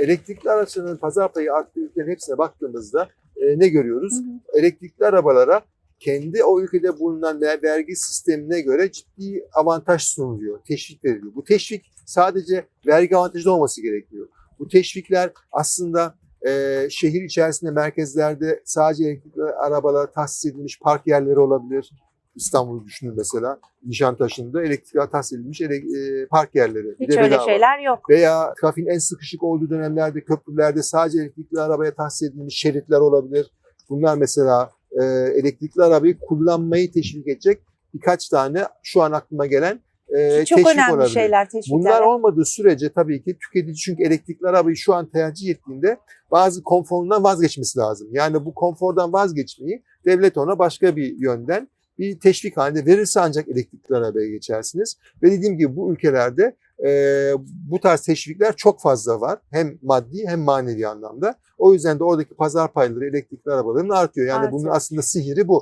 elektrikli araçların pazar payı arttığı ülkelerin hepsine baktığımızda e, ne görüyoruz? Hı hı. Elektrikli arabalara kendi o ülkede bulunan ver- vergi sistemine göre ciddi avantaj sunuluyor, teşvik veriliyor. Bu teşvik sadece vergi avantajı olması gerekiyor. Bu teşvikler aslında e, şehir içerisinde merkezlerde sadece elektrikli arabalara tahsis edilmiş park yerleri olabilir. İstanbul'u düşünün mesela. Nişantaşı'nda elektrikli tahsis edilmiş ele- e, park yerleri. Hiç öyle bedava. şeyler yok. Veya trafiğin en sıkışık olduğu dönemlerde köprülerde sadece elektrikli arabaya tahsis edilmiş şeritler olabilir. Bunlar mesela e, elektrikli arabayı kullanmayı teşvik edecek birkaç tane şu an aklıma gelen e, Çok teşvik önemli olabilir. şeyler teşvikler. Bunlar olmadığı sürece tabii ki tüketici çünkü elektrikli arabayı şu an tercih ettiğinde bazı konforundan vazgeçmesi lazım. Yani bu konfordan vazgeçmeyi devlet ona başka bir yönden bir teşvik halinde verirse ancak elektrikli arabaya geçersiniz. Ve dediğim gibi bu ülkelerde e, bu tarz teşvikler çok fazla var. Hem maddi hem manevi anlamda. O yüzden de oradaki pazar payları elektrikli arabaların artıyor. Yani bunun Artıyor. aslında sihiri bu.